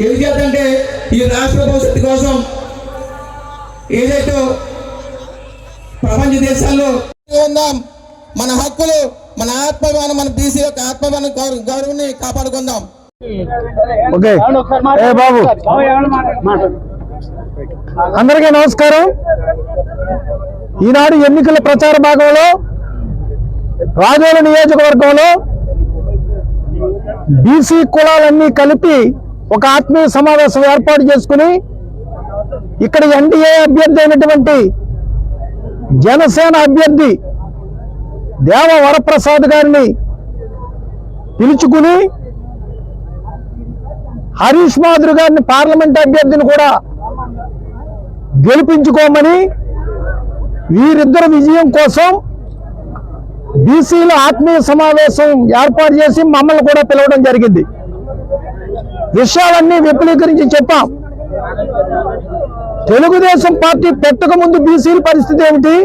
ఏది చేద్దంటే ఈ రాష్ట్ర భవిష్యత్తు కోసం ఏదైతే ప్రపంచ దేశాల్లో ఉందాం మన హక్కులు మన ఆత్మాభిమానం మన బీసీ యొక్క ఆత్మాభిమానం గౌరవ- గౌరవాన్ని కాపాడుకుందాం. ఓకే. ఏ బాబు? అందరికీ నమస్కారం. ఈనాడు ఎన్నికల ప్రచార భాగంలో రాజోల నియోజకవర్గంలో బీసీ కులాలన్నీ కలిపి ఒక ఆత్మీయ సమావేశం ఏర్పాటు చేసుకుని ఇక్కడ ఎన్డీఏ అభ్యర్థి అయినటువంటి జనసేన అభ్యర్థి దేవ వరప్రసాద్ గారిని పిలుచుకుని హరీష్ మాధురి గారిని పార్లమెంట్ అభ్యర్థిని కూడా గెలిపించుకోమని వీరిద్దరు విజయం కోసం బీసీల ఆత్మీయ సమావేశం ఏర్పాటు చేసి మమ్మల్ని కూడా పిలవడం జరిగింది. విషయాలన్నీ విపులీకరించి చెప్పాం. తెలుగుదేశం పార్టీ పెట్టక ముందు బీసీల పరిస్థితి ఏమిటి?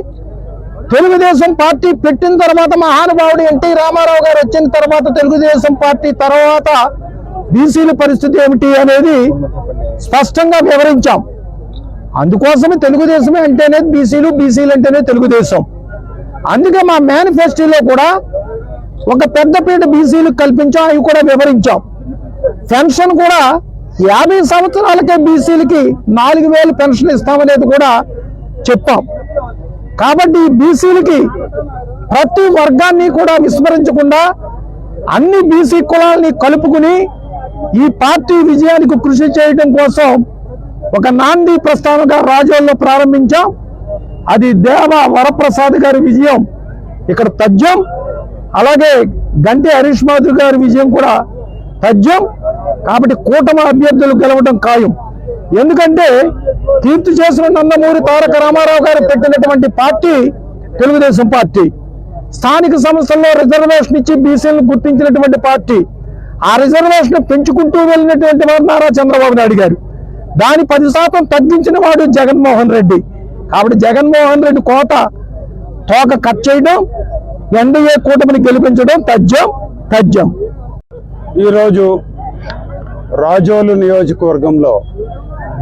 తెలుగుదేశం పార్టీ పెట్టిన తర్వాత మహానుభావుడు ఎన్టీ రామారావు గారు వచ్చిన తర్వాత తెలుగుదేశం పార్టీ తర్వాత బీసీల పరిస్థితి ఏమిటి అనేది స్పష్టంగా వివరించాం. అందుకోసమే తెలుగుదేశమే అంటేనే బీసీలు బీసీలు అంటేనే తెలుగుదేశం. అందుకే మా మేనిఫెస్టోలో కూడా ఒక పెద్దపీట బీసీలకు కల్పించాం అవి కూడా వివరించాం. పెన్షన్ కూడా యాభై సంవత్సరాలకే బీసీలకి నాలుగు వేలు పెన్షన్ ఇస్తామనేది కూడా చెప్పాం. కాబట్టి బీసీలకి ప్రతి వర్గాన్ని కూడా విస్మరించకుండా అన్ని బీసీ కులాలని కలుపుకుని ఈ పార్టీ విజయానికి కృషి చేయడం కోసం ఒక నాంది ప్రస్తావనగా రాజోల్లో ప్రారంభించాం. అది దేవ వరప్రసాద్ గారి విజయం ఇక్కడ తథ్యం అలాగే గంటి హరీష్ మాధురి గారి విజయం కూడా తథ్యం కాబట్టి కూటమి అభ్యర్థులు గెలవడం ఖాయం. ఎందుకంటే కీర్తి చేసిన నందమూరి తారక రామారావు గారు పెట్టినటువంటి పార్టీ తెలుగుదేశం పార్టీ. స్థానిక సంస్థల్లో రిజర్వేషన్ ఇచ్చి బీసీలను గుర్తించినటువంటి పార్టీ. ఆ రిజర్వేషన్ పెంచుకుంటూ వెళ్ళినటువంటి వారు నారా చంద్రబాబు నాయుడు గారు. దాని పది శాతం తగ్గించిన వాడు జగన్మోహన్ రెడ్డి. కాబట్టి జగన్మోహన్ రెడ్డి కోట తోక కట్ చేయడం ఎన్డీఏ కూటమిని గెలిపించడం తథ్యం తథ్యం ఈరోజు రాజోలు నియోజకవర్గంలో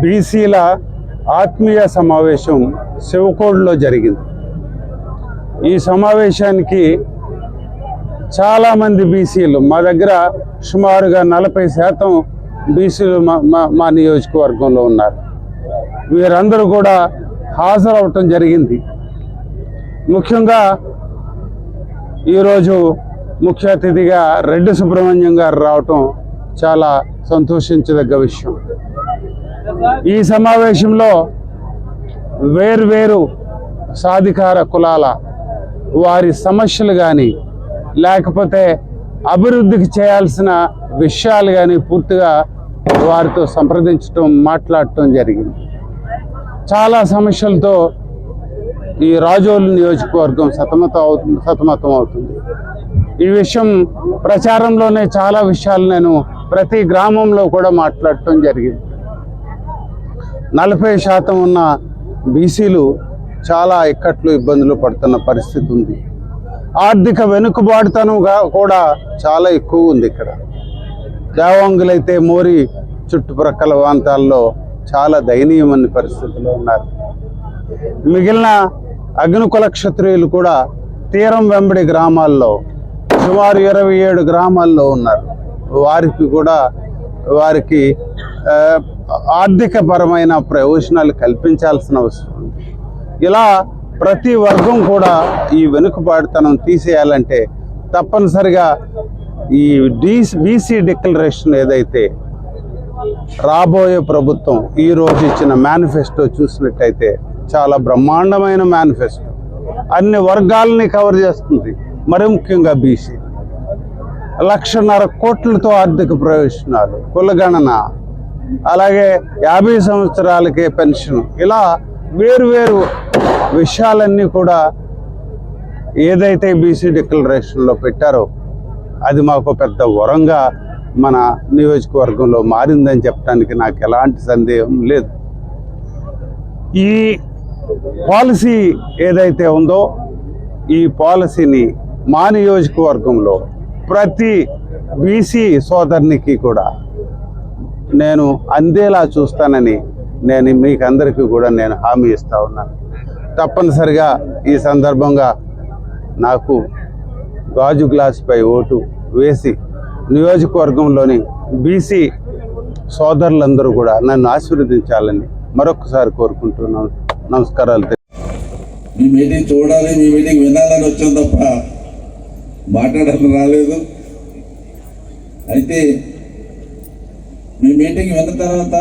బీసీల ఆత్మీయ సమావేశం శివకోడులో జరిగింది. ఈ సమావేశానికి చాలామంది బీసీలు మా దగ్గర సుమారుగా నలభై శాతం బీసీలు మా మా- మా నియోజకవర్గంలో ఉన్నారు. వీరందరూ కూడా హాజరవటం జరిగింది. ముఖ్యంగా ఈరోజు ముఖ్య అతిథిగా రెడ్డి సుబ్రహ్మణ్యం గారు రావటం చాలా సంతోషించదగ్గ విషయం. ఈ సమావేశంలో వేర్వేరు సాధికార కులాల వారి సమస్యలు కానీ లేకపోతే అభివృద్ధికి చేయాల్సిన విషయాలు కానీ పూర్తిగా వారితో సంప్రదించటం మాట్లాడటం జరిగింది. చాలా సమస్యలతో ఈ రాజోలు నియోజకవర్గం సతమతం అవుతుంది సతమతం అవుతుంది. ఈ విషయం ప్రచారంలోనే చాలా విషయాలు నేను ప్రతి గ్రామంలో కూడా మాట్లాడటం జరిగింది. నలభై శాతం ఉన్న బీసీలు చాలా ఇక్కట్లు ఇబ్బందులు పడుతున్న పరిస్థితి ఉంది. ఆర్థిక వెనుకబాటుతనంగా కూడా చాలా ఎక్కువ ఉంది ఇక్కడ. దేవాంగులైతే మోరి చుట్టుప్రక్కల ప్రాంతాల్లో చాలా దయనీయమైన పరిస్థితిలో ఉన్నారు. మిగిలిన అగ్నికుల క్షత్రియులు కూడా తీరం వెంబడి గ్రామాల్లో సుమారు ఇరవై ఏడు గ్రామాల్లో ఉన్నారు. వారికి కూడా వారికి ఆర్థికపరమైన ప్రయోజనాలు కల్పించాల్సిన అవసరం ఉంది. ఇలా ప్రతి వర్గం కూడా ఈ వెనుకబాటుతనం తీసేయాలంటే తప్పనిసరిగా ఈ డీస్ బీసీ డిక్లరేషన్ ఏదైతే రాబోయే ప్రభుత్వం ఈ రోజు ఇచ్చిన మేనిఫెస్టో చూసినట్టయితే చాలా బ్రహ్మాండమైన మేనిఫెస్టో. అన్ని వర్గాలని కవర్ చేస్తుంది. మరి ముఖ్యంగా బీసీ లక్షన్నర కోట్లతో ఆర్థిక ప్రయోజనాలు కులగణన అలాగే యాభై సంవత్సరాలకే పెన్షన్. ఇలా వేరు విషయాలన్నీ కూడా ఏదైతే బీసీ డిక్లరేషన్లో పెట్టారో అది మాకు పెద్ద వరంగా మన నియోజకవర్గంలో మారిందని చెప్పడానికి నాకు ఎలాంటి సందేహం లేదు. ఈ పాలసీ ఏదైతే ఉందో ఈ పాలసీని మా నియోజకవర్గంలో ప్రతి బీసీ సోదరునికి కూడా నేను అందేలా చూస్తానని నేను మీకు అందరికీ కూడా నేను హామీ ఇస్తా ఉన్నాను. తప్పనిసరిగా ఈ సందర్భంగా నాకు గాజు గ్లాసుపై ఓటు వేసి నియోజకవర్గంలోని బీసీ సోదరులందరూ కూడా నన్ను ఆశీర్వదించాలని మరొకసారి కోరుకుంటున్నాను. నమస్కారాలు. మేమేది చూడాలి మేమేది వినాలని వచ్చాం తప్ప మాట్లాడాలని రాలేదు. అయితే మీ మీటింగ్ విన్న తర్వాత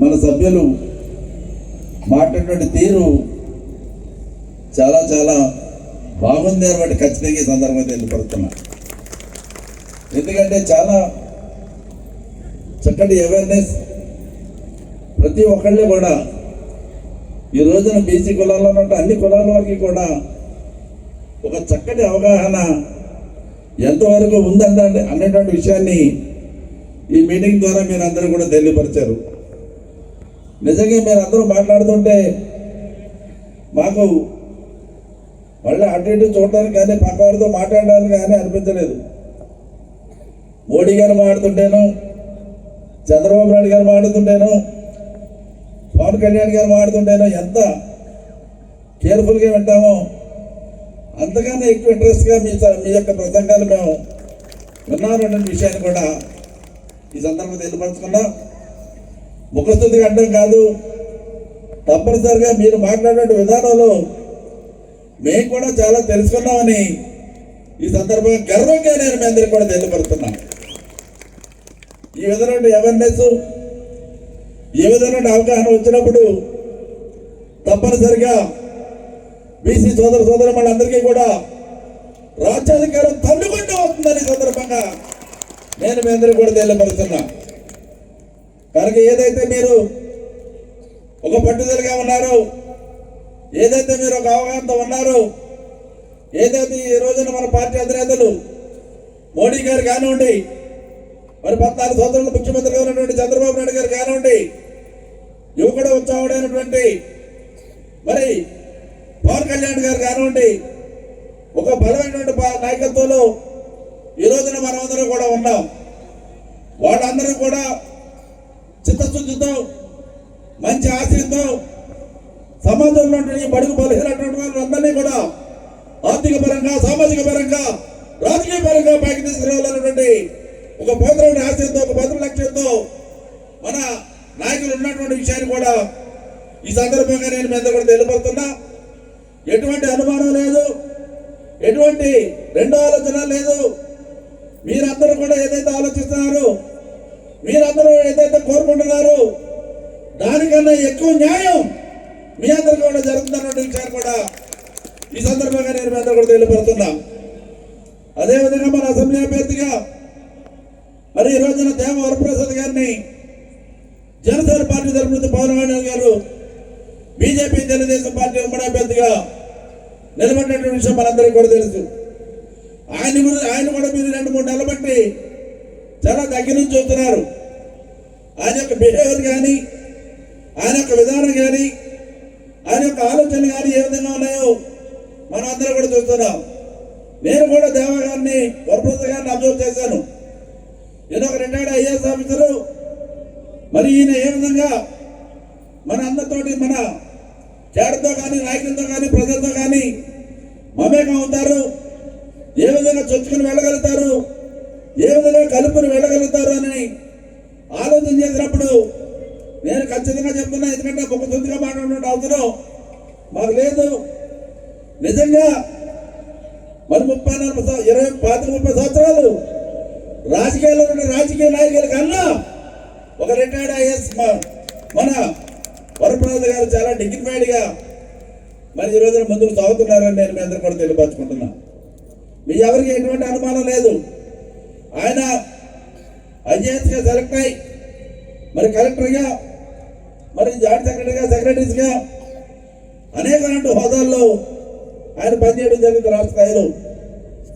మన సభ్యులు మాట్లాడిన తీరు చాలా చాలా బాగుంది అనమాట ఖచ్చితంగా ఈ సందర్భంగా తెలియపడుతున్నా ఎందుకంటే చాలా చక్కటి అవేర్నెస్ ప్రతి ఒక్కళ్ళే కూడా ఈ రోజున బీసీ కులాల్లో ఉన్న అన్ని కులాల వారికి కూడా ఒక చక్కటి అవగాహన ఎంతవరకు ఉందంట అనేటువంటి విషయాన్ని ఈ మీటింగ్ ద్వారా మీరు అందరూ కూడా తెలియపరిచారు. నిజంగా మీరు అందరూ మాట్లాడుతుంటే మాకు మళ్ళీ అటు ఇటు చూడడానికి కానీ పక్కవాడితో మాట్లాడడానికి కానీ అనిపించలేదు. మోడీ గారు మాట్లాడుతుంటేను చంద్రబాబు నాయుడు గారు మాట్లాడుతుంటేను పవన్ కళ్యాణ్ గారు మాట్లాడుతుంటేను ఎంత కేర్ఫుల్గా వింటామో అంతగానే ఎక్కువ ఇంట్రెస్ట్గా మీ మీ యొక్క ప్రసంగాలు మేము విన్నామన్న విషయాన్ని కూడా ఈ సందర్భంగా తెలియపరచుకున్నాం. ముఖస్థుతికి అడ్డం కాదు తప్పనిసరిగా మీరు మాట్లాడే విధానంలో మేము కూడా చాలా తెలుసుకున్నామని ఈ సందర్భంగా గర్వంగా నేను మీ అందరికి కూడా తెలియపరుస్తున్నా. ఈ విధమైన అవేర్నెస్ ఏ విధమైన అవగాహన వచ్చినప్పుడు తప్పనిసరిగా బీసీ సోదర సోదరు వాళ్ళందరికీ కూడా రాజ్యాధికారం తల్లుకుంటూ వస్తుందని సందర్భంగా నేను మీ అందరూ కూడా తెలియపరుస్తున్నా. కనుక ఏదైతే మీరు ఒక పట్టుదలగా ఉన్నారో ఏదైతే మీరు ఒక అవగాహనతో ఉన్నారో ఏదైతే ఈ రోజున మన పార్టీ అధినేతలు మోడీ గారు కానివ్వండి మరి పద్నాలుగు సంవత్సరాల ముఖ్యమంత్రిగా ఉన్నటువంటి చంద్రబాబు నాయుడు గారు కానివ్వండి యువకుడు ఉత్సాహుడైనటువంటి మరి పవన్ కళ్యాణ్ గారు కానివ్వండి ఒక బలమైనటువంటి నాయకత్వంలో ఈ రోజున మనమందరం కూడా ఉన్నాం. వాళ్ళందరూ కూడా చిత్తశుద్ధితో మంచి ఆశయంతో సమాజంలో ఉన్నటువంటి బడుగు బలహీనటువంటి వాళ్ళందరినీ కూడా ఆర్థిక పరంగా సామాజిక పరంగా రాజకీయ పరంగా పైకి తీసుకురావాలన్నటువంటి ఒక భద్రమైన ఆశయంతో ఒక భద్ర లక్ష్యంతో మన నాయకులు ఉన్నటువంటి విషయాన్ని కూడా ఈ సందర్భంగా నేను మీ అందరూ కూడా తెలియపడుతున్నా ఎటువంటి అనుమానం లేదు. ఎటువంటి రెండో ఆలోచన లేదు. మీరందరూ కూడా ఏదైతే ఆలోచిస్తున్నారో మీరందరూ ఏదైతే కోరుకుంటున్నారో దానికన్నా ఎక్కువ న్యాయం మీ అందరికీ కూడా జరుగుతున్నటువంటి విషయాన్ని కూడా ఈ సందర్భంగా నేను మీ అందరూ కూడా తెలియపడుతున్నా అదేవిధంగా మన అసెంబ్లీ అభ్యర్థిగా మరి ఈ రోజున దేవ వరప్రసాద్ గారిని జనసేన పార్టీ తరఫు నుంచి పవన్ కళ్యాణ్ గారు బీజేపీ తెలుగుదేశం పార్టీ ఉమ్మడి అభ్యర్థిగా నిలబడినటువంటి విషయం మనందరికీ కూడా తెలుసు. ఆయన గురించి ఆయన కూడా మీరు రెండు మూడు నెలలు బట్టి చాలా దగ్గర నుంచి చూస్తున్నారు. ఆయన యొక్క బిహేవియర్ కానీ ఆయన యొక్క విధానం కానీ ఆయన యొక్క ఆలోచన కానీ ఏ విధంగా ఉన్నాయో మనం అందరం కూడా చూస్తున్నాం. నేను కూడా దేవ గారిని వరప్రసాద్ గారిని అబ్జర్వ్ చేశాను. నేను ఒక రిటైర్డ్ ఐఏఎస్ ఆఫీసరు మరి ఈయన ఏ విధంగా మన అందరితోటి మన కేడతో కానీ నాయకులతో కానీ ప్రజలతో కానీ మమేకం అవుతారు. ఏ విధంగా చొచ్చుకుని వెళ్ళగలుగుతారు? ఏ విధంగా కలుపుని వెళ్ళగలుగుతారు అని ఆలోచన చేసినప్పుడు నేను ఖచ్చితంగా చెప్తున్నా ఎందుకంటే ఒక సొంతగా మాట్లాడినట్టు అవసరం మాకు లేదు. నిజంగా మరి ముప్పై నలభై ఇరవై పాతిక ముప్పై సంవత్సరాలు రాజకీయాల్లో ఉన్న రాజకీయ నాయకుల కన్నా ఒక రిటైర్డ్ ఐఎస్ మన వరప్రసాద్ గారు చాలా డిగ్నిఫైడ్గా మరి ఈ రోజున ముందుకు సాగుతున్నారని నేను మీ అందరూ కూడా తెలియపరచుకుంటున్నా. మీ ఎవరికి ఎటువంటి అనుమానం లేదు. ఆయన ఐఏఎస్గా సెలెక్ట్ అయి మరి కలెక్టర్గా మరి జాయింట్ సెక్రటరీగా సెక్రటరీస్గా అనేకమైన హోదాల్లో ఆయన పనిచేయడం జరిగింది రాష్ట్ర స్థాయిలో.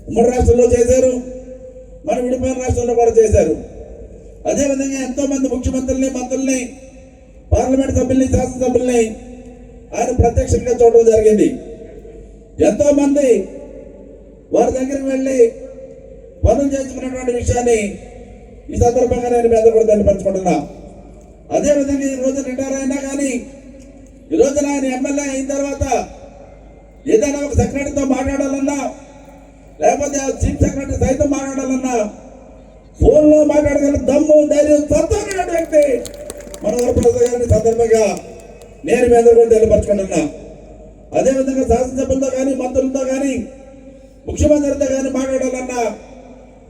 ఉమ్మడి రాష్ట్రంలో చేశారు మన విడిపోయిన రాష్ట్రంలో కూడా చేశారు. అదేవిధంగా ఎంతో మంది ముఖ్యమంత్రుల్ని మంత్రుల్ని పార్లమెంట్ సభ్యుల్ని శాసనసభ్యుల్ని ఆయన ప్రత్యక్షంగా చూడడం జరిగింది. ఎంతో మంది వారి దగ్గరికి వెళ్ళి పనులు చేసుకున్నటువంటి విషయాన్ని ఈ సందర్భంగా నేను మీద కూడా తెలియపరచుకుంటున్నా. అదేవిధంగా ఈ రోజు రిటైర్ అయినా కానీ ఈ రోజున ఆయన ఎమ్మెల్యే అయిన తర్వాత ఏదైనా ఒక సెక్రటరీతో మాట్లాడాలన్నా లేకపోతే చీఫ్ సెక్రటరీ సైతం మాట్లాడాలన్నా ఫోన్లో మాట్లాడగల దమ్ము ధైర్యం సత్తా వ్యక్తి మన వరప్రసాద్ గారిని సందర్భంగా నేను మీ అందరూ కూడా తెలియపరచుకుంటున్నా. అదేవిధంగా శాసనసభ్యులతో కానీ మంత్రులతో కానీ ముఖ్యమంత్రితో కానీ మాట్లాడాలన్నా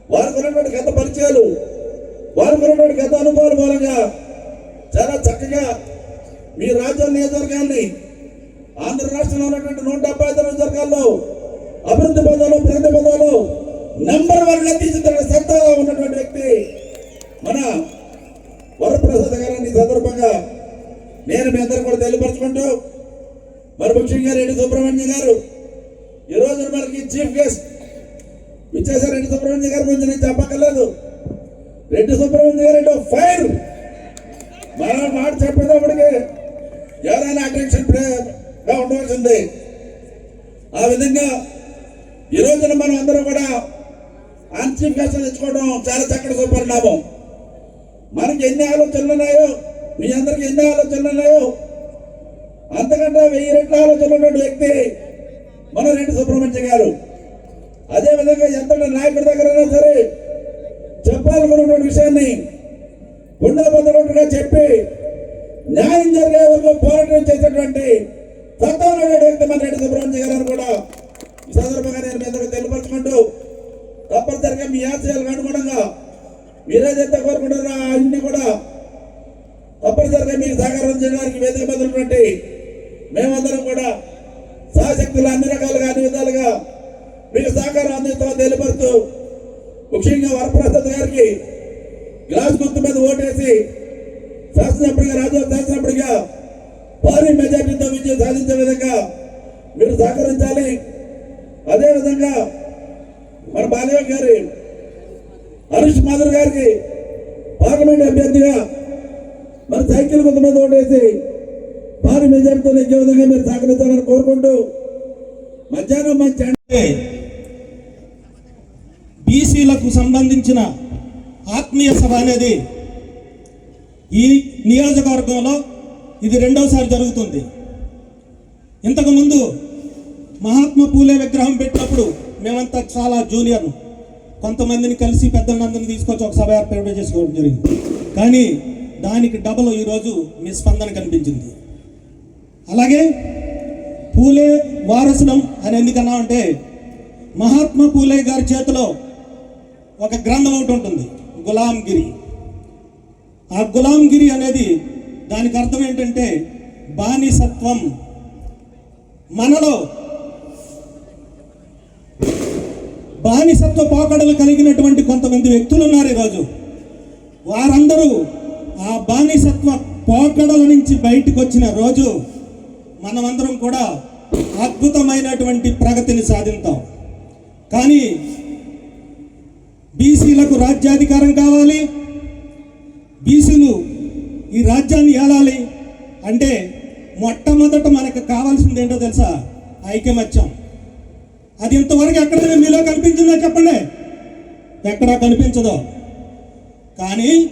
వారికి ఉన్నటువంటి గత పరిచయాలు వారికి ఉన్నటువంటి గత అనుభవాల మూలంగా చాలా చక్కగా మీ రాజ్యాల నియోజకవర్గాన్ని ఆంధ్ర రాష్ట్రంలో ఉన్నటువంటి నూట డెబ్బై ఐదు నియోజకవర్గాల్లో అభివృద్ధి పదాలు ప్రగతి పదాలు నెంబర్ వన్గా తీర్చిదిద్దిన ఉన్నటువంటి వ్యక్తి మన వరప్రసాద్ గారిని సందర్భంగా నేను మీ అందరూ కూడా తెలియపరచుకుంటూ మరి ముఖ్యంగా రెడ్డి సుబ్రహ్మణ్యం గారు ఈ రోజున మనకి చీఫ్ గెస్ట్ విచ్చేసారు రెడ్డి సుబ్రహ్మణ్యం గారి గురించి నేను చెప్పక్కర్లేదు. రెడ్డి సుబ్రహ్మణ్యం గారు ఏంటో ఫైర్ మన మాట చెప్పేటప్పటికి ఎవరైనా అటెన్షన్గా ఉండవలసింది ఆ విధంగా ఈ రోజున మనం అందరం కూడా ఆన్ చీఫ్ గెస్ట్ తెచ్చుకోవడం చాలా చక్కటి సుపరిణామం. మనకి ఎన్ని ఆలోచనలు ఉన్నాయో మీ అందరికి ఎన్ని ఆలోచనలు ఉన్నాయో అంతకంటే వెయ్యి రెట్ల ఆలోచనలు ఉన్న వ్యక్తి మన రెడ్డి గారు. అదే విధంగా ఎంత నాయకుడి దగ్గరైనా సరే చెప్పాలనుకున్నటువంటి విషయాన్ని గుండెబద్దలుగా చెప్పి న్యాయం జరిగే వరకు పోరాటం చేసేటువంటి సత్తామైన వ్యక్తి మన రెడ్డి సుబ్రహ్మణ్యం గారు అని కూడా ఈ సందర్భంగా నేను మీ అందరికీ తెలియపరచుకుంటూ తప్పనిసరిగా మీ ఆశయాలకు అనుగుణంగా మీరేదైతే కోరుకుంటారో అన్ని కూడా తప్పనిసరిగా మీకు సహకారం చేయడానికి వేదిక మీద ఉన్నటువంటి మేమందరం కూడా సహశక్తులు అన్ని రకాలుగా అన్ని విధాలుగా మీకు సహకారం అందిస్తామని తెలియపరుస్తూ ముఖ్యంగా వరప్రసాద్ గారికి గ్లాస్ గుర్తు మీద ఓటేసి శాసనసభ్యుడిగా రాజ్యం శాసనసభ్యుడిగా భారీ మెజార్టీతో విజయం సాధించే విధంగా మీరు సహకరించాలి. అదేవిధంగా మన బాలయ్య గారి హరీష్ మాధుర్ గారికి పార్లమెంట్ అభ్యర్థిగా మరి సైకిల్ కొంతమంది ఓటేసి భారీ మెజార్టీతో నెగ్గే విధంగా మీరు సహకరించాలని కోరుకుంటూ మధ్యాహ్నం మంచి అంటే బీసీలకు సంబంధించిన ఆత్మీయ సభ అనేది ఈ నియోజకవర్గంలో ఇది రెండవసారి జరుగుతుంది. ఇంతకుముందు మహాత్మా పూలే విగ్రహం పెట్టినప్పుడు మేమంతా చాలా జూనియర్ కొంతమందిని కలిసి పెద్దలందరినీ తీసుకొచ్చి ఒక సభ ఏర్పాటు చేసుకోవడం జరిగింది. కానీ దానికి డబల్ ఈరోజు మీ స్పందన కనిపించింది. అలాగే పూలే వారసనం అని ఎందుకన్నా అంటే మహాత్మా పూలే గారి చేతిలో ఒక గ్రంథం ఒకటి ఉంటుంది గులాంగిరి. ఆ గులాంగిరి అనేది దానికి అర్థం ఏంటంటే బానిసత్వం మనలో బానిసత్వ పోకడలు కలిగినటువంటి కొంతమంది వ్యక్తులు ఉన్నారు ఈరోజు వారందరూ ఆ బానిసత్వ పోకడల నుంచి బయటకు వచ్చిన రోజు మనమందరం కూడా అద్భుతమైనటువంటి ప్రగతిని సాధించాం. కానీ బీసీలకు రాజ్యాధికారం కావాలి. బీసీలు ఈ రాజ్యాన్ని ఏలాలి అంటే మొట్టమొదట మనకు కావాల్సింది ఏంటో తెలుసా? ఐకమత్యం అది ఇంతవరకు ఎక్కడ మీలో కనిపించిందో చెప్పండి? ఎక్కడా కనిపించదో. కానీ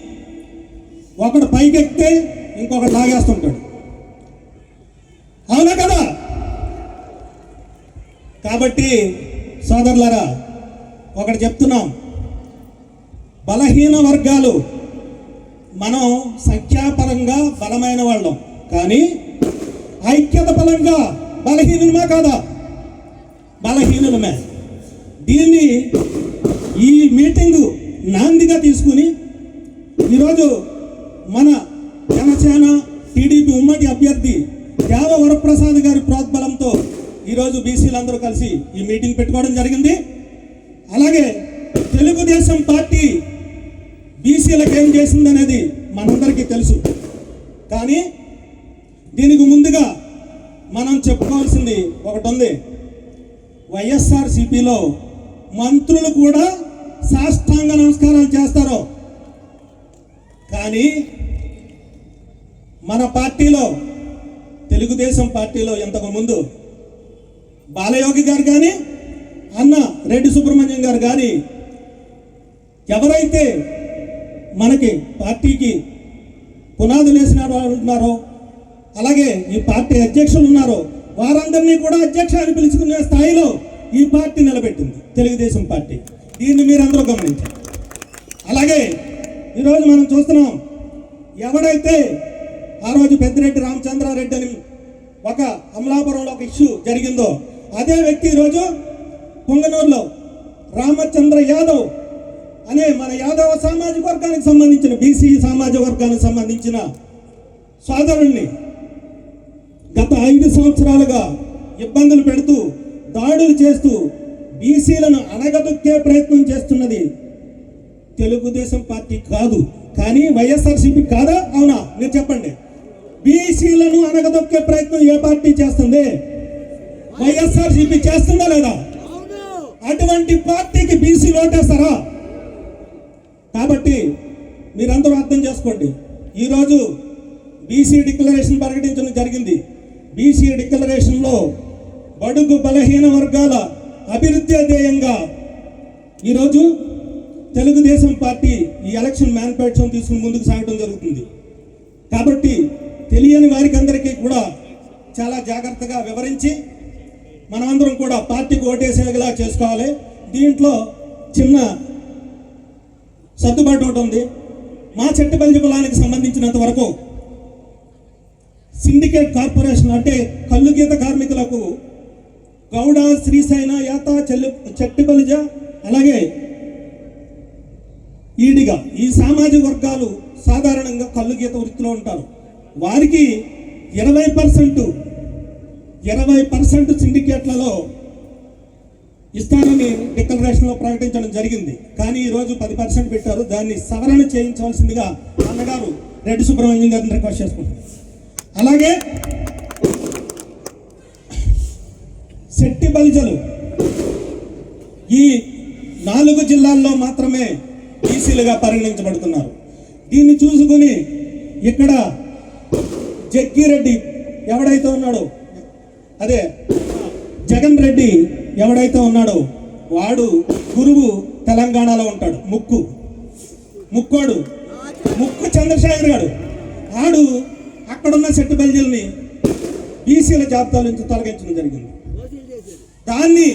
ఒకడు పైకెక్కితే ఇంకొకటి లాగేస్తుంటాడు. అవునా కదా? కాబట్టి సోదరులరా ఒకటి చెప్తున్నాం. బలహీన వర్గాలు మనం సంఖ్యాపరంగా బలమైన వాళ్ళం. కానీ ఐక్యత పరంగా బలహీనమా కాదా? బలహీనులమే దీన్ని ఈ మీటింగ్ నాందిగా తీసుకుని ఈరోజు మన జనసేన టీడీపీ ఉమ్మడి అభ్యర్థి దేవ వరప్రసాద్ గారి ప్రోద్బలంతో ఈరోజు బీసీలందరూ కలిసి ఈ మీటింగ్ పెట్టుకోవడం జరిగింది. అలాగే తెలుగుదేశం పార్టీ బీసీలకు ఏం చేసిందనేది మనందరికీ తెలుసు. కానీ దీనికి ముందుగా మనం చెప్పుకోవాల్సింది ఒకటి ఉంది. వైఎస్ఆర్ సిపిలో మంత్రులు కూడా సాష్టాంగ నమస్కారాలు చేస్తారు. కానీ మన పార్టీలో తెలుగుదేశం పార్టీలో ఇంతకుముందు బాలయోగి గారు కానీ అన్న రెడ్డి సుబ్రహ్మణ్యం గారు కానీ ఎవరైతే మనకి పార్టీకి పునాదులు వేసిన వాళ్ళు ఉన్నారో అలాగే ఈ పార్టీ అధ్యక్షులు ఉన్నారో వారందరినీ కూడా అధ్యక్ష అని పిలుచుకునే స్థాయిలో ఈ పార్టీ నిలబెట్టింది. తెలుగుదేశం పార్టీ. దీన్ని మీరందరూ గమనించారు అలాగే ఈరోజు మనం చూస్తున్నాం ఎవడైతే ఆ రోజు పెద్దిరెడ్డి రామచంద్రారెడ్డి అని ఒక అమలాపురంలో ఒక ఇష్యూ జరిగిందో అదే వ్యక్తి ఈరోజు పొంగనూరులో రామచంద్ర యాదవ్ అనే మన యాదవ సామాజిక వర్గానికి సంబంధించిన బీసీ సామాజిక వర్గానికి సంబంధించిన సోదరుణ్ణి గత ఐదు సంవత్సరాలుగా ఇబ్బందులు పెడుతూ దాడులు చేస్తూ బీసీలను అణగదొక్కే ప్రయత్నం చేస్తున్నది తెలుగుదేశం పార్టీ కాదు. కానీ వైఎస్ఆర్సీపీ కాదా? అవునా? మీరు చెప్పండి. బీసీలను అనగదొక్కే ప్రయత్నం ఏ పార్టీ చేస్తుంది? వైఎస్ఆర్సీపీ చేస్తుందా లేదా? అటువంటి పార్టీకి బీసీ ఓటేస్తారా కాబట్టి మీరందరూ అర్థం చేసుకోండి. ఈరోజు బీసీ డిక్లరేషన్ ప్రకటించడం జరిగింది. బీసీ డిక్లరేషన్లో బడుగు బలహీన వర్గాల అభివృద్ధి ధ్యేయంగా ఈరోజు తెలుగుదేశం పార్టీ ఈ ఎలక్షన్ మేనిఫెస్టోని తీసుకుని ముందుకు సాగడం జరుగుతుంది. కాబట్టి తెలియని వారికి అందరికీ కూడా చాలా జాగ్రత్తగా వివరించి మనమందరం కూడా పార్టీకి ఓటేసేలా చేసుకోవాలి. దీంట్లో చిన్న సర్దుబాటు ఒకటి ఉంది. మా చెట్టుపల్లి కులానికి సంబంధించినంత వరకు సిండికేట్ కార్పొరేషన్ అంటే కల్లు గీత కార్మికులకు గౌడ శ్రీశైన యాత చెల్లి చెట్టుబలిజ అలాగే ఈడిగా ఈ సామాజిక వర్గాలు సాధారణంగా కళ్ళు గీత వృత్తిలో ఉంటారు. వారికి ఇరవై పర్సెంట్ ఇరవై పర్సెంట్ సిండికేట్లలో ఇస్తానని డిక్లరేషన్లో ప్రకటించడం జరిగింది. కానీ ఈరోజు పది పర్సెంట్ పెట్టారు. దాన్ని సవరణ చేయించవలసిందిగా అన్నగారు రెడ్డి సుబ్రహ్మణ్యం గారిని రిక్వెస్ట్ చేసుకుంటున్నారు అలాగే శెట్టి బలిజలు. ఈ నాలుగు జిల్లాల్లో మాత్రమే బీసీలుగా పరిగణించబడుతున్నారు. దీన్ని చూసుకుని ఇక్కడ జగ్గిరెడ్డి ఎవడైతే ఉన్నాడో అదే జగన్ రెడ్డి ఎవడైతే ఉన్నాడో వాడు గురువు తెలంగాణలో ఉంటాడు. ముక్కు. ముక్కోడు. ముక్కు చంద్రశేఖర్ గారు. ఆడు అక్కడున్న సెట్టు బెల్జల్ని బీసీల జాబితా నుంచి తొలగించడం జరిగింది. దాన్ని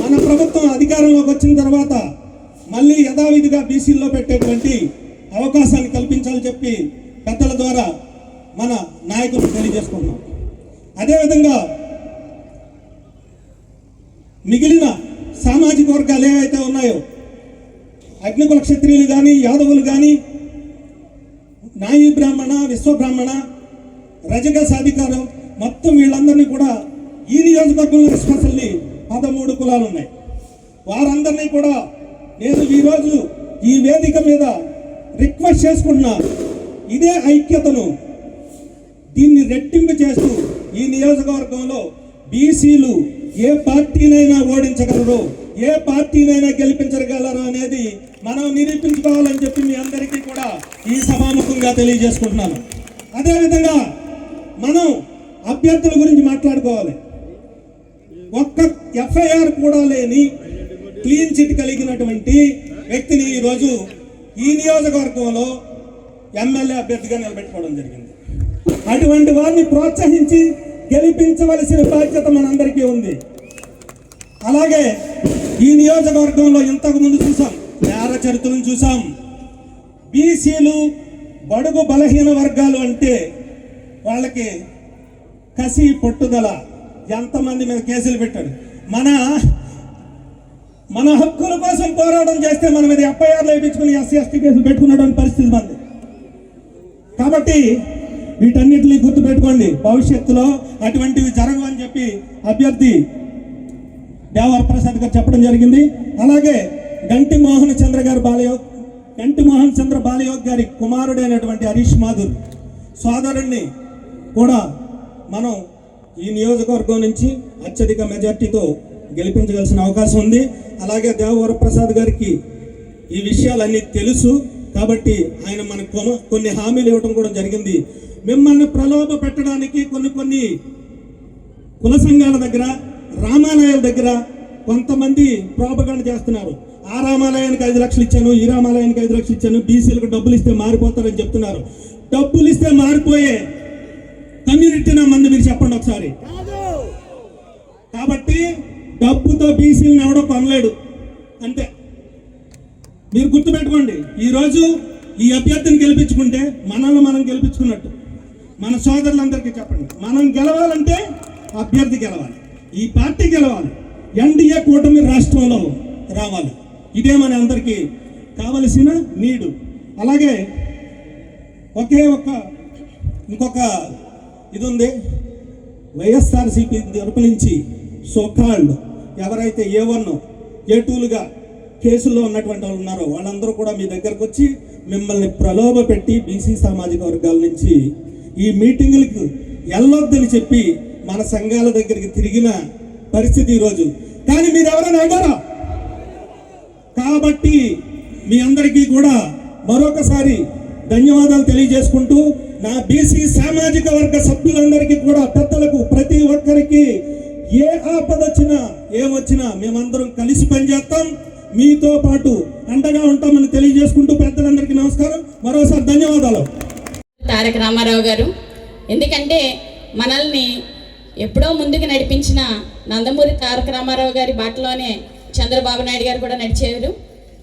మన ప్రభుత్వం అధికారంలోకి వచ్చిన తర్వాత మళ్ళీ యథావిధిగా బీసీల్లో పెట్టేటువంటి అవకాశాన్ని కల్పించాలని చెప్పి పెద్దల ద్వారా మన నాయకులు తెలియజేసుకున్నాం అదేవిధంగా మిగిలిన సామాజిక వర్గాలు ఏవైతే ఉన్నాయో అగ్నికుల క్షత్రియులు కానీ యాదవులు కానీ నాయీ బ్రాహ్మణ విశ్వబ్రాహ్మణ రజక సాధికారం మొత్తం వీళ్ళందరినీ కూడా ఈ నియోజకవర్గంలో ఎస్పెషల్లీ పదమూడు కులాలు ఉన్నాయి వారందరినీ కూడా నేను ఈరోజు ఈ వేదిక మీద రిక్వెస్ట్ చేసుకుంటున్నా. ఇదే ఐక్యతను దీన్ని రెట్టింపు చేస్తూ ఈ నియోజకవర్గంలో బీసీలు ఏ పార్టీనైనా ఓడించగలరు. ఏ పార్టీనైనా గెలిపించగలరు అనేది మనం నిరూపించుకోవాలని చెప్పి మీ అందరికీ కూడా ఈ సభాముఖంగా తెలియజేసుకుంటున్నాను. అదేవిధంగా మనం అభ్యర్థుల గురించి మాట్లాడుకోవాలి. ఒక్క ఎఫ్ఐఆర్ కూడా లేని క్లీన్ చిట్ కలిగినటువంటి వ్యక్తిని ఈరోజు ఈ నియోజకవర్గంలో ఎమ్మెల్యే అభ్యర్థిగా నిలబెట్టుకోవడం జరిగింది. అటువంటి వారిని ప్రోత్సహించి గెలిపించవలసిన బాధ్యత మనందరికీ ఉంది. అలాగే ఈ నియోజకవర్గంలో ఇంతకు ముందు చూసాం నేర చరిత్రను చూసాం. బీసీలు బడుగు బలహీన వర్గాలు అంటే వాళ్ళకి కసి పట్టుదల ఎంతమంది మీద కేసులు పెట్టాడు మన మన హక్కుల కోసం పోరాటం చేస్తే మన మీద ఎఫ్ఐఆర్లు వేయించుకుని ఎస్సీ ఎస్టీ కేసులు పెట్టుకున్నటువంటి పరిస్థితి మంది. కాబట్టి వీటన్నిటిని గుర్తుపెట్టుకోండి భవిష్యత్తులో అటువంటివి జరగవని చెప్పి అభ్యర్థి దేవర ప్రసాద్ గారు చెప్పడం జరిగింది. అలాగే గంటి మోహన్ చంద్ర గారు బాలయోగ్ గంటి మోహన్ చంద్ర బాలయోగ్ గారి కుమారుడైనటువంటి హరీష్ మాధుర్ సోదరుణ్ణి కూడా మనం ఈ నియోజకవర్గం నుంచి అత్యధిక మెజార్టీతో గెలిపించగలసిన అవకాశం ఉంది. అలాగే దేవవర ప్రసాద్ గారికి ఈ విషయాలన్నీ తెలుసు. కాబట్టి ఆయన మనకు కొన్ని హామీలు ఇవ్వడం కూడా జరిగింది. మిమ్మల్ని ప్రలోభ పెట్టడానికి కొన్ని కొన్ని కుల సంఘాల దగ్గర రామాలయాల దగ్గర కొంతమంది ప్రోపగండ చేస్తున్నారు. ఆ రామాలయానికి ఐదు లక్షలు ఇచ్చాను ఈ రామాలయానికి ఐదు లక్షలు ఇచ్చాను బీసీలకు డబ్బులు ఇస్తే మారిపోతారని చెప్తున్నారు. డబ్బులు ఇస్తే మారిపోయే కమ్యూనిటీ నా మంది మీరు చెప్పండి ఒకసారి. కాబట్టి డబ్బుతో బీసీలను ఎవడో కొనలేడు. అంతే. మీరు గుర్తుపెట్టుకోండి ఈరోజు ఈ అభ్యర్థిని గెలిపించుకుంటే మనల్ని మనం గెలిపించుకున్నట్టు. మన సోదరులందరికీ చెప్పండి మనం గెలవాలంటే అభ్యర్థి గెలవాలి. ఈ పార్టీ గెలవాలి. ఎన్డీఏ కూటమి రాష్ట్రంలో రావాలి. ఇదే మన అందరికీ కావలసిన నీడు. అలాగే ఒకే ఒక్క ఇంకొక ఇది ఉంది వైఎస్ఆర్సీపీ తరపు నుంచి సోకాల్డ్ ఎవరైతే ఏ వన్ ఏ టూలుగా కేసుల్లో ఉన్నటువంటి వాళ్ళు ఉన్నారో వాళ్ళందరూ కూడా మీ దగ్గరకు వచ్చి మిమ్మల్ని ప్రలోభ పెట్టి బీసీ సామాజిక వర్గాల నుంచి ఈ మీటింగులకు వెళ్ళొద్దని చెప్పి మన సంఘాల దగ్గరికి తిరిగిన పరిస్థితి ఈరోజు. కానీ మీరు ఎవరైనా అయ్యారా కాబట్టి మీ అందరికీ కూడా మరొకసారి ధన్యవాదాలు తెలియజేసుకుంటూ నా బీసీ సామాజిక వర్గ సభ్యులందరికీ కూడా పెద్దలకు ప్రతి ఒక్కరికి ఏ ఆపద వచ్చినా ఏమొచ్చినా మేమందరం కలిసి పనిచేస్తాం. మీతో పాటు అండగా ఉంటామని తెలియజేసుకుంటూ పెద్దలందరికీ నమస్కారం. మరోసారి ధన్యవాదాలు. తారక రామారావు గారు ఎందుకంటే మనల్ని ఎప్పుడో ముందుకు నడిపించిన నందమూరి తారక రామారావు గారి బాటలోనే చంద్రబాబు నాయుడు గారు కూడా నడిచేవారు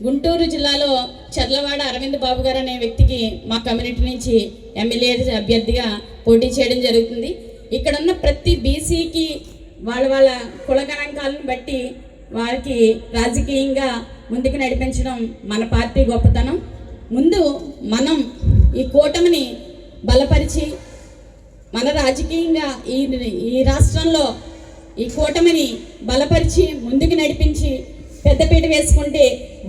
గుంటూరు జిల్లాలో చర్లవాడ అరవింద్ బాబు గారు అనే వ్యక్తికి మా కమ్యూనిటీ నుంచి ఎమ్మెల్యే అభ్యర్థిగా పోటీ చేయడం జరుగుతుంది. ఇక్కడ ఉన్న ప్రతి బీసీకి వాళ్ళ వాళ్ళ కుల గణాంకాలను బట్టి వారికి రాజకీయంగా ముందుకు నడిపించడం మన పార్టీ గొప్పతనం. ముందు మనం ఈ కూటమిని బలపరిచి మన రాజకీయంగా ఈ ఈ రాష్ట్రంలో ఈ కూటమిని బలపరిచి ముందుకు నడిపించి పెద్దపీట వేసుకుంటే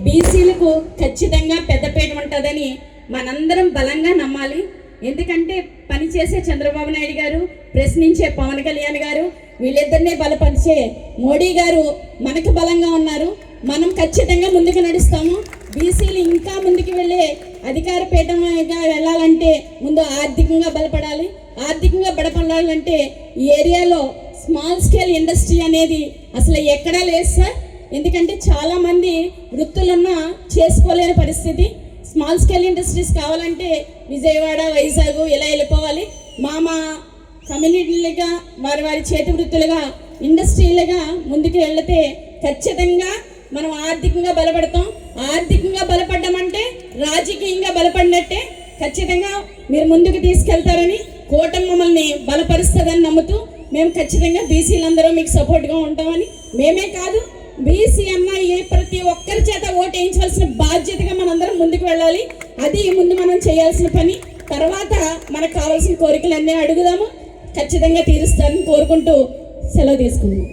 బీసీలకు ఖచ్చితంగా పెద్దపీట ఉంటుందని మనందరం బలంగా నమ్మాలి. ఎందుకంటే పనిచేసే చంద్రబాబు నాయుడు గారు ప్రశ్నించే పవన్ కళ్యాణ్ గారు వీళ్ళిద్దరినే బలపరిచే మోడీ గారు మనకు బలంగా ఉన్నారు. మనం ఖచ్చితంగా ముందుకు నడుస్తాము. బీసీలు ఇంకా ముందుకు వెళ్ళే అధికార పీఠంగా వెళ్ళాలంటే ముందు ఆర్థికంగా బలపడాలి. ఆర్థికంగా బలపడాలంటే ఈ ఏరియాలో స్మాల్ స్కేల్ ఇండస్ట్రీ అనేది అసలు ఎక్కడా లేదు సార్. ఎందుకంటే చాలామంది వృత్తులున్నా చేసుకోలేని పరిస్థితి. స్మాల్ స్కేల్ ఇండస్ట్రీస్ కావాలంటే విజయవాడ వైజాగ్ ఇలా వెళ్ళిపోవాలి. మా మా కమ్యూనిటీలుగా వారి వారి చేతి వృత్తులుగా ఇండస్ట్రీలుగా ముందుకు వెళితే ఖచ్చితంగా మనం ఆర్థికంగా బలపడతాం. ఆర్థికంగా బలపడ్డామంటే రాజకీయంగా బలపడినట్టే ఖచ్చితంగా మీరు ముందుకు తీసుకెళ్తారని కూటమి మమ్మల్ని బలపరుస్తుందని నమ్ముతూ మేము ఖచ్చితంగా బీసీలందరూ మీకు సపోర్ట్గా ఉంటామని మేమే కాదు బీసీ అన్న ఏ ప్రతి ఒక్కరి చేత ఓటు వేయించవలసిన బాధ్యతగా మనందరం ముందుకు వెళ్ళాలి. అది ముందు మనం చేయాల్సిన పని. తర్వాత మనకు కావాల్సిన కోరికలన్నీ అడుగుదాము. ఖచ్చితంగా తీరుస్తారని కోరుకుంటూ సెలవు తీసుకుందాం.